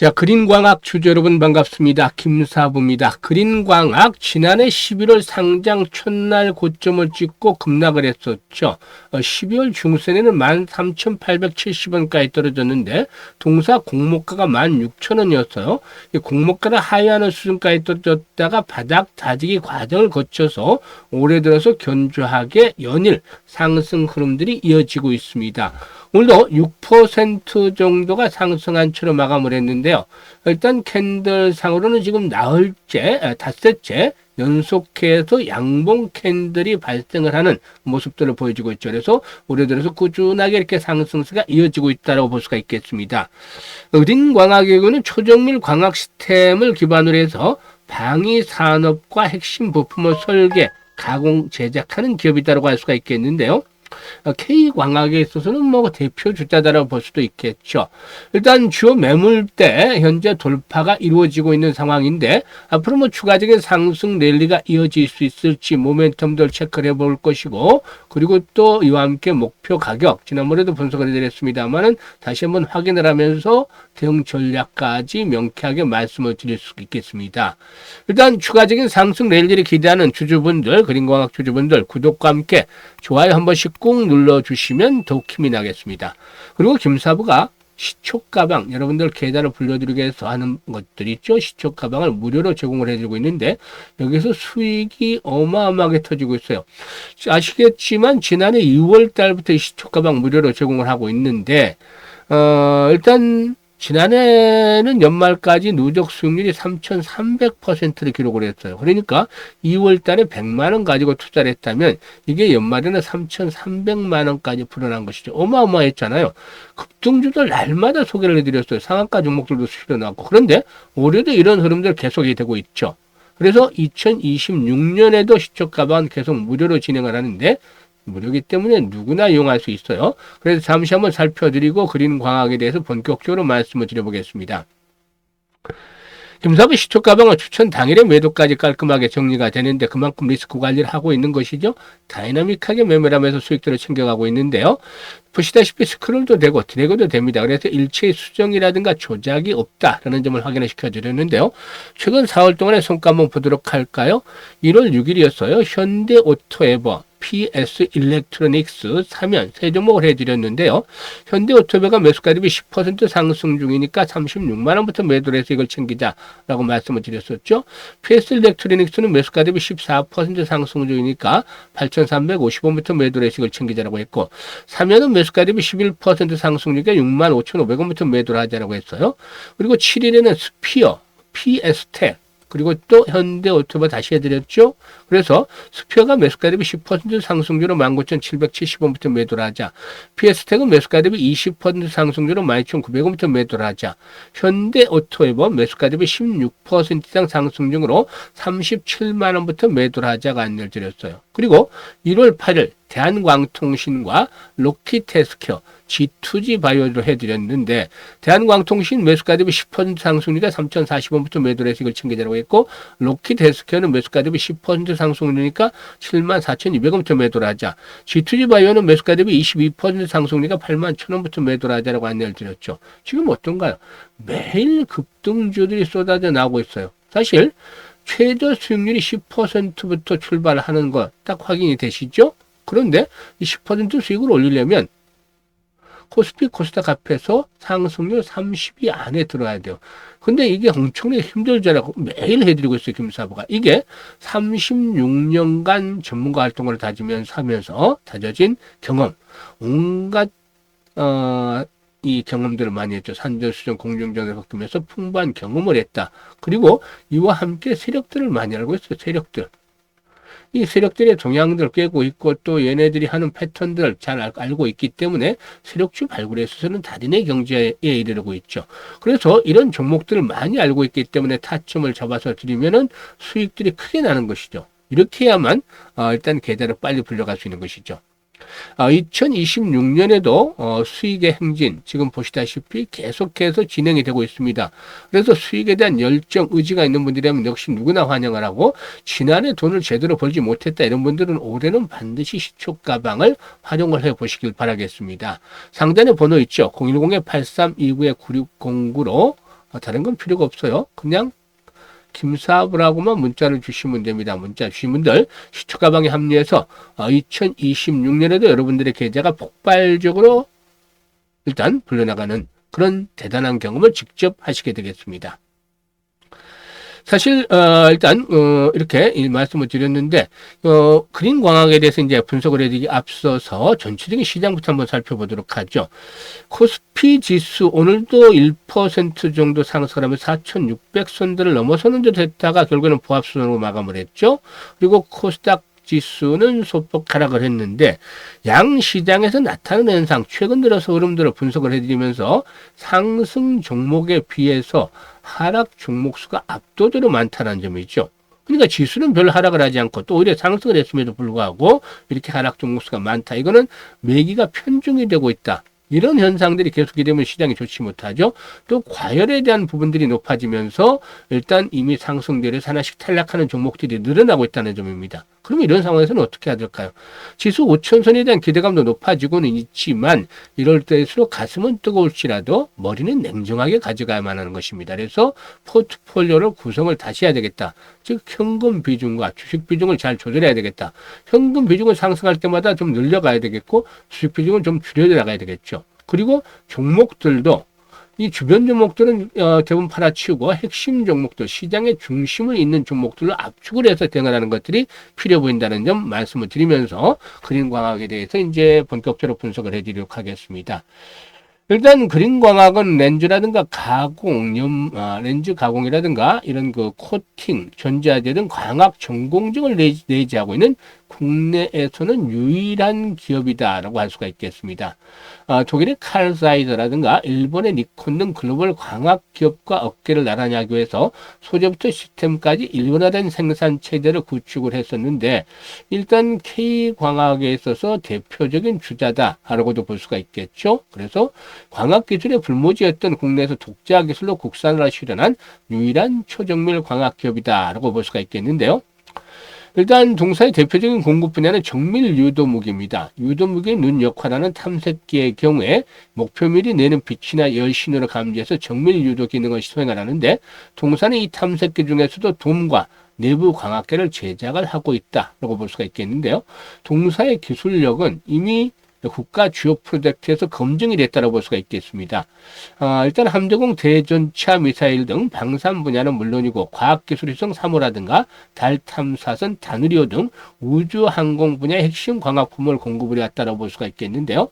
자, 그린광학 주주 여러분 반갑습니다. 김사부입니다. 그린광학 지난해 11월 상장 첫날 고점을 찍고 급락을 했었죠. 어, 12월 중순에는 13,870원까지 떨어졌는데 동사 공모가가 16,000원이었어요. 이 공모가를 하회하는 수준까지 떨어졌다가 바닥 다지기 과정을 거쳐서 올해 들어서 견조하게 연일 상승 흐름들이 이어지고 있습니다. 오늘도 6% 정도가 상승한 채로 마감을 했는데 요. 일단 캔들 상으로는 지금 나흘째, 아, 닷새째 연속해서 양봉 캔들이 발생을 하는 모습들을 보여주고 있죠. 그래서 올해 들어서 꾸준하게 이렇게 상승세가 이어지고 있다고 볼 수가 있겠습니다. 의린 광학외교는 초정밀 광학 시스템을 기반으로 해서 방위 산업과 핵심 부품을 설계, 가공, 제작하는 기업이다라고 할 수가 있겠는데요. K광학에 있어서는 뭐 대표 주자다라고 볼 수도 있겠죠. 일단 주요 매물대 현재 돌파가 이루어지고 있는 상황인데 앞으로 뭐 추가적인 상승 랠리가 이어질 수 있을지 모멘텀들 체크를 해볼 것이고 그리고 또 이와 함께 목표 가격 지난번에도 분석을 해드렸습니다만은 다시 한번 확인을 하면서 대응 전략까지 명쾌하게 말씀을 드릴 수 있겠습니다. 일단 추가적인 상승 랠리를 기대하는 주주분들 그린광학 주주분들 구독과 함께 좋아요 한 번씩 꾹 눌러주시면 더욱 힘이 나겠습니다. 그리고 김사부가 시촉 가방 여러분들 계좌를 불러드리기 위해서 하는 것들이 있죠. 시촉 가방을 무료로 제공을 해주고 있는데 여기서 수익이 어마어마하게 터지고 있어요. 아시겠지만 지난해 2월 달부터 시촉 가방 무료로 제공을 하고 있는데 어, 일단 지난해는 연말까지 누적 수익률이 3,300%를 기록을 했어요. 그러니까 2월 달에 100만 원 가지고 투자를 했다면 이게 연말에는 3,300만 원까지 불어난 것이죠. 어마어마했잖아요. 급등주들 날마다 소개를 해드렸어요. 상한가 종목들도 수시로 나왔고. 그런데 올해도 이런 흐름들 계속이 되고 있죠. 그래서 2026년에도 시초 가방 계속 무료로 진행을 하는데 무료기 때문에 누구나 이용할 수 있어요. 그래서 잠시 한번 살펴드리고 그린 광학에 대해서 본격적으로 말씀을 드려보겠습니다. 김사부 시초 가방은 추천 당일에 매도까지 깔끔하게 정리가 되는데 그만큼 리스크 관리를 하고 있는 것이죠. 다이나믹하게 매매하면서 수익들을 챙겨가고 있는데요. 보시다시피 스크롤도 되고 드래그도 됩니다. 그래서 일체의 수정이라든가 조작이 없다라는 점을 확인을 시켜드렸는데요. 최근 4월 동안의 성과 한번 보도록 할까요? 1월 6일이었어요. 현대 오토에버 PS 일렉트로닉스 사면 세 종목을 해드렸는데요. 현대오토배가 매수가 대비 10% 상승 중이니까 36만 원부터 매도를 해서 이걸 챙기자라고 말씀을 드렸었죠. PS 일렉트로닉스는 매수가 대비 14% 상승 중이니까 8,350원부터 매도를 해서 이걸 챙기자라고 했고 사면은 매수가 대비 11% 상승 중이니까 6만 5,500원부터 매도를 하자라고 했어요. 그리고 7일에는 스피어 PS텍 그리고 또 현대 오토바 다시 해드렸죠. 그래서 스피어가 매수가 대비 10% 상승률로 19,770원부터 매도를 하자. PS텍은 매수가 대비 20% 상승률로 12,900원부터 매도를 하자. 현대 오토에버 매수가 대비 16% 이상 상승 중으로 37만 원부터 매도를 하자가 안내를 드렸어요. 그리고 1월 8일 대한광통신과 로키테스큐어 G2G 바이오로 해드렸는데 대한광통신 매수가 대비 10% 상승률이다 3,040원부터 매도를 해서 이걸 챙기자라고 했고 로키테스큐어는 매수가 대비 10% 상승률이니까 74,200원부터 매도를 하자. G2G 바이오는 매수가 대비 22% 상승률이니까 8만 1,000원부터 매도를 하자라고 안내를 드렸죠. 지금 어떤가요? 매일 급등주들이 쏟아져 나오고 있어요. 사실 최저 수익률이 10%부터 출발하는 것 딱 확인이 되시죠? 그런데 이 10% 수익을 올리려면 코스피 코스닥 앞에서 상승률 30위 안에 들어야 돼요. 근데 이게 엄청나게 힘들잖아요. 매일 해드리고 있어요, 김사부가. 이게 36년간 전문가 활동을 다지면서 하면서 다져진 경험, 온갖, 어, 이 경험들을 많이 했죠. 산전수전 공중전을 겪으면서 풍부한 경험을 했다. 그리고 이와 함께 세력들을 많이 알고 있어요. 세력들. 이 세력들의 동향들을 꿰고 있고 또 얘네들이 하는 패턴들을 잘 알고 있기 때문에 세력주 발굴에 있어서는 달인의 경제에 이르르고 있죠. 그래서 이런 종목들을 많이 알고 있기 때문에 타점을 잡아서 드리면은 수익들이 크게 나는 것이죠. 이렇게 해야만 어, 일단 계좌를 빨리 불려갈 수 있는 것이죠. 2026년에도 아, 어, 수익의 행진 지금 보시다시피 계속해서 진행이 되고 있습니다. 그래서 수익에 대한 열정, 의지가 있는 분들이라면 역시 누구나 환영을 하고 지난해 돈을 제대로 벌지 못했다 이런 분들은 올해는 반드시 시초 가방을 활용을 해 보시길 바라겠습니다. 상단에 번호 있죠. 010-8329-9609로 어, 다른 건 필요가 없어요. 그냥 김사부라고만 문자를 주시면 됩니다. 문자 주신 분들 시초 가방에 합류해서 2026년에도 여러분들의 계좌가 폭발적으로 일단 불려나가는 그런 대단한 경험을 직접 하시게 되겠습니다. 사실 어, 일단 어, 이렇게 이 말씀을 드렸는데 어, 그린 광학에 대해서 이제 분석을 해드리기 앞서서 전체적인 시장부터 한번 살펴보도록 하죠. 코스피 지수 오늘도 1% 정도 상승을 하면 4,600선들을 넘어서는 듯 했다가 결국에는 보합선으로 마감을 했죠. 그리고 코스닥 지수는 소폭 하락을 했는데 양 시장에서 나타나는 현상 최근 들어서 흐름들을 분석을 해드리면서 상승 종목에 비해서 하락 종목 수가 압도적으로 많다는 점이죠. 그러니까 지수는 별 하락을 하지 않고 또 오히려 상승을 했음에도 불구하고 이렇게 하락 종목 수가 많다. 이거는 매기가 편중이 되고 있다. 이런 현상들이 계속이 되면 시장이 좋지 못하죠. 또 과열에 대한 부분들이 높아지면서 일단 이미 상승들에서 하나씩 탈락하는 종목들이 늘어나고 있다는 점입니다. 그럼 이런 상황에서는 어떻게 해야 될까요? 지수 5천선에 대한 기대감도 높아지고는 있지만 이럴 때일수록 가슴은 뜨거울지라도 머리는 냉정하게 가져가야만 하는 것입니다. 그래서 포트폴리오를 구성을 다시 해야 되겠다. 즉 현금 비중과 주식 비중을 잘 조절해야 되겠다. 현금 비중을 상승할 때마다 좀 늘려가야 되겠고 주식 비중은 좀 줄여 나가야 되겠죠. 그리고 종목들도 이 주변 종목들은 어, 대부분 팔아치우고 핵심 종목들, 시장의 중심을 잇는 종목들로 압축을 해서 대응하는 것들이 필요 보인다는 점 말씀을 드리면서 그린 광학에 대해서 이제 본격적으로 분석을 해드리도록 하겠습니다. 일단 그린 광학은 렌즈라든가 가공, 연, 아, 렌즈 가공이라든가 이런 그 코팅, 전자재 등 광학 전공증을 내지, 내지하고 있는 국내에서는 유일한 기업이다라고 할 수가 있겠습니다. 어, 독일의 칼사이드라든가 일본의 니콘 등 글로벌 광학 기업과 어깨를 나란히 하기 위해서 소재부터 시스템까지 일본화된 생산 체제를 구축을 했었는데 일단 K 광학에 있어서 대표적인 주자다라고도 볼 수가 있겠죠. 그래서 광학 기술의 불모지였던 국내에서 독자 기술로 국산화를 실현한 유일한 초정밀 광학 기업이다라고 볼 수가 있겠는데요. 일단 동사의 대표적인 공급 분야는 정밀 유도 무기입니다. 유도 무기의 눈 역할하는 탐색기의 경우에 목표물이 내는 빛이나 열 신호를 감지해서 정밀 유도 기능을 수행을 하는데 동사는 이 탐색기 중에서도 돔과 내부 광학계를 제작을 하고 있다라고 볼 수가 있겠는데요. 동사의 기술력은 이미 국가 주요 프로젝트에서 검증이 됐다고 볼 수가 있겠습니다. 아, 일단 함대공 대전차 미사일 등 방산 분야는 물론이고 과학기술위성 3호라든가 달 탐사선 다누리호 등 우주 항공 분야의 핵심 광학품을 공급을 해왔다고 볼 수가 있겠는데요.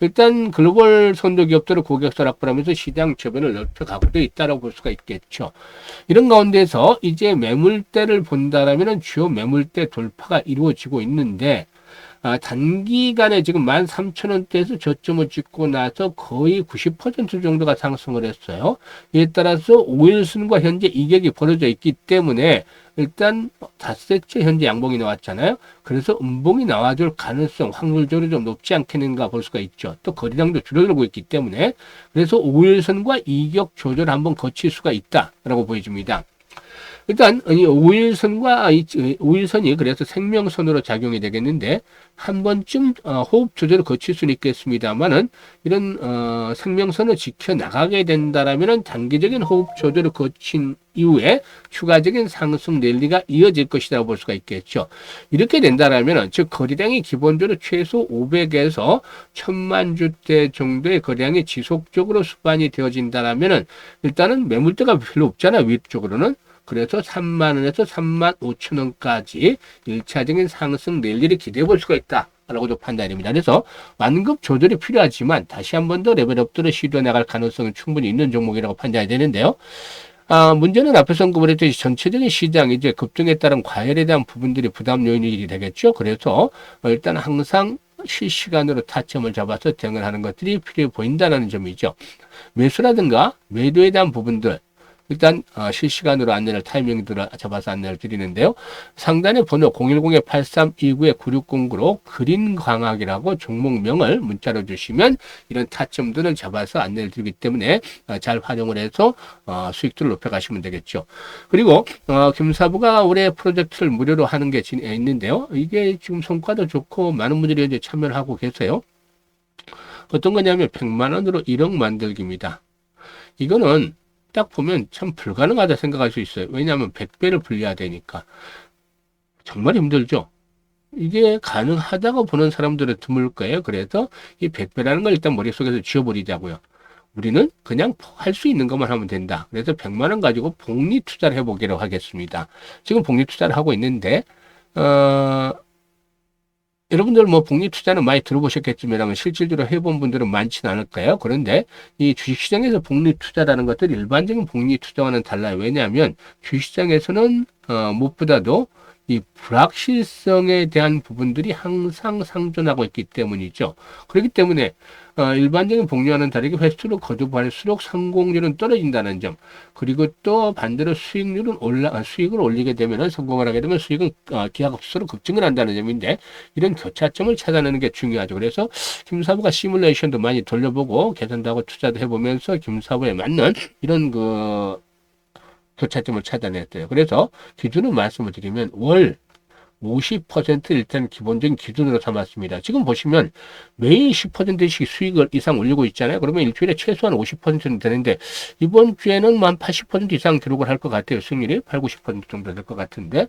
일단 글로벌 선도 기업들을 고객사 확보하면서 시장 저변을 넓혀가고 있다고 볼 수가 있겠죠. 이런 가운데서 이제 매물대를 본다라면 주요 매물대 돌파가 이루어지고 있는데 아, 단기간에 지금 13,000원대에서 저점을 찍고 나서 거의 90% 정도가 상승을 했어요. 이에 따라서 5일순과 현재 이격이 벌어져 있기 때문에 일단 닷새째 현재 양봉이 나왔잖아요. 그래서 음봉이 나와줄 가능성 확률적으로 좀 높지 않겠는가 볼 수가 있죠. 또 거리량도 줄어들고 있기 때문에 그래서 5일선과 이격 조절 한번 거칠 수가 있다라고 보여집니다. 일단 이 5일선과 5일선이 그래서 생명선으로 작용이 되겠는데 한 번쯤 어, 호흡 조절을 거칠 수는 있겠습니다만은 이런 어, 생명선을 지켜 나가게 된다라면은 단기적인 호흡 조절을 거친 이후에 추가적인 상승 랠리가 이어질 것이라고 볼 수가 있겠죠. 이렇게 된다라면은 즉 거래량이 기본적으로 최소 500에서 1000만 주대 정도의 거래량이 지속적으로 수반이 되어진다라면은 일단은 매물대가 별로 없잖아요. 위쪽으로는 그래서 3만 원에서 3만 5천 원까지 1차적인 상승 랠리를 기대해 볼 수가 있다. 라고도 판단됩니다. 그래서 완급 조절이 필요하지만 다시 한 번 더 레벨업들을 시도해 나갈 가능성은 충분히 있는 종목이라고 판단이 되는데요. 아, 문제는 앞에서 언급을 했듯이 전체적인 시장 이제 급등에 따른 과열에 대한 부분들이 부담 요인이 되겠죠. 그래서 일단 항상 실시간으로 타점을 잡아서 대응을 하는 것들이 필요해 보인다는 점이죠. 매수라든가 매도에 대한 부분들 일단 어, 실시간으로 안내를 타이밍 들어 잡아서 안내를 드리는데요. 상단에 번호 010-8329-9609로 그린 광학이라고 종목명을 문자로 주시면 이런 타점들을 잡아서 안내를 드리기 때문에 어, 잘 활용을 해서 어, 수익들을 높여가시면 되겠죠. 그리고 어, 김사부가 올해 프로젝트를 무료로 하는 게 있는데요. 이게 지금 성과도 좋고 많은 분들이 이제 참여를 하고 계세요. 어떤 거냐면 100만 원으로 1억 만들기입니다. 이거는 딱 보면 참 불가능하다 생각할 수 있어요. 왜냐하면 100배를 불려야 되니까. 정말 힘들죠. 이게 가능하다고 보는 사람들은 드물 거예요. 그래서 이 100배라는 걸 일단 머릿속에서 지워버리자고요. 우리는 그냥 할 수 있는 것만 하면 된다. 그래서 100만 원 가지고 복리 투자를 해보기로 하겠습니다. 지금 복리 투자를 하고 있는데 어, 여러분들 뭐 복리 투자는 많이 들어보셨겠지만 실질적으로 해본 분들은 많지는 않을 까요? 그런데 이 주식시장에서 복리 투자라는 것들 일반적인 복리 투자와는 달라요. 왜냐하면 주식시장에서는 어, 무엇보다도 이 불확실성에 대한 부분들이 항상 상존하고 있기 때문이죠. 그렇기 때문에 어, 일반적인 복리와는 다르게 횟수를 거듭할수록 성공률은 떨어진다는 점 그리고 또 반대로 수익률은 올라 아, 수익을 올리게 되면 성공을 하게 되면 수익은 어, 기하급수로 급증을 한다는 점인데 이런 교차점을 찾아내는 게 중요하죠. 그래서 김사부가 시뮬레이션도 많이 돌려보고 계산도 하고 투자도 해보면서 김사부에 맞는 이런 그 교차점을 찾아냈어요. 그래서 기준을 말씀을 드리면 월 50% 일단 기본적인 기준으로 삼았습니다. 지금 보시면 매일 10%씩 수익을 이상 올리고 있잖아요. 그러면 일주일에 최소한 50%는 되는데 이번 주에는 한 80% 이상 기록을 할 것 같아요. 수익률이 8, 90% 정도 될 것 같은데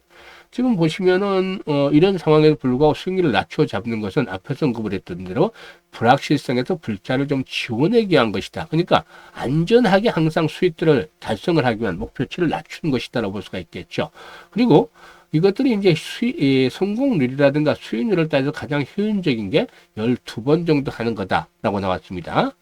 지금 보시면은 어, 이런 상황에도 불구하고 수익률을 낮춰 잡는 것은 앞에서 언급을 했던 대로 불확실성에서 불자를 좀 지원하기 위한 것이다. 그러니까 안전하게 항상 수익들을 달성을 하기 위한 목표치를 낮추는 것이다라고 볼 수가 있겠죠. 그리고 이것들이 이제 수익, 이 성공률이라든가 수익률을 따져서 가장 효율적인 게 12번 정도 하는 거다라고 나왔습니다.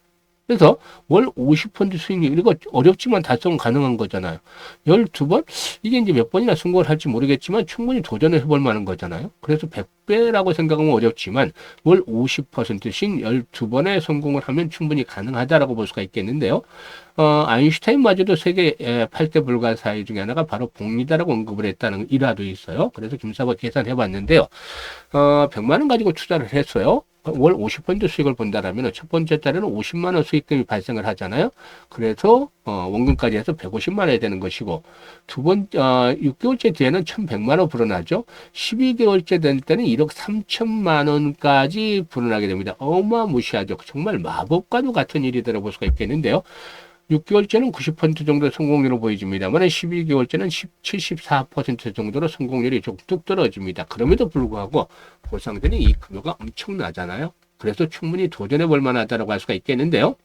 그래서 월 50% 수익률, 이거 어렵지만 달성 가능한 거잖아요. 12번? 이게 이제 몇 번이나 성공을 할지 모르겠지만 충분히 도전을 해볼 만한 거잖아요. 그래서 100배라고 생각하면 어렵지만 월 50%씩 12번의 성공을 하면 충분히 가능하다라고 볼 수가 있겠는데요. 어, 아인슈타인마저도 세계 8대 불가사의 중에 하나가 바로 복리다라고 언급을 했다는 일화도 있어요. 그래서 김사가 계산해 봤는데요. 어, 100만 원 가지고 투자를 했어요. 월 50% 수익을 본다라면 첫 번째 달에는 50만 원 수익금이 발생을 하잖아요. 그래서 어, 원금까지 해서 150만 원이 되는 것이고 두 번, 어, 6개월째 뒤에는 1,100만 원 불어나죠. 12개월째 될 때는 1억 3천만 원까지 불어나게 됩니다. 어마무시하죠. 정말 마법과도 같은 일이더라 볼 수가 있겠는데요. 6개월째는 90% 정도 성공률을 보여줍니다만 12개월째는 74% 정도로 성공률이 좀뚝 떨어집니다. 그럼에도 불구하고 보상들이 이 금액가 엄청나잖아요. 그래서 충분히 도전해 볼 만하다고 할 수가 있겠는데요.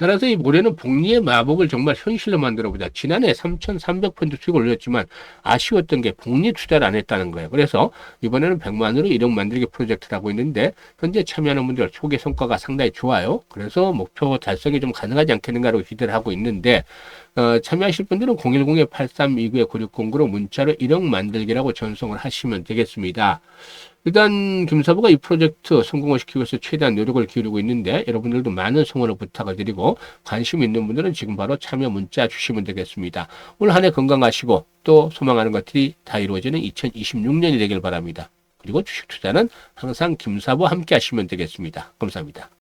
따라서 이 올해는 복리의 마법을 정말 현실로 만들어 보자. 지난해 3,300% 수익을 올렸지만 아쉬웠던 게 복리 투자를 안 했다는 거예요. 그래서 이번에는 100만으로 1억 만들기 프로젝트를 하고 있는데 현재 참여하는 분들 초기 성과가 상당히 좋아요. 그래서 목표 달성이 좀 가능하지 않겠는가로 기대를 하고 있는데 어, 참여하실 분들은 010-8329-9609로 문자로 1억 만들기라고 전송을 하시면 되겠습니다. 일단 김사부가 이 프로젝트 성공을 시키기 위해서 최대한 노력을 기울이고 있는데 여러분들도 많은 성원을 부탁을 드리고 관심 있는 분들은 지금 바로 참여 문자 주시면 되겠습니다. 올한해 건강하시고 또 소망하는 것들이 다 이루어지는 2026년이 되길 바랍니다. 그리고 주식 투자는 항상 김사부와 함께 하시면 되겠습니다. 감사합니다.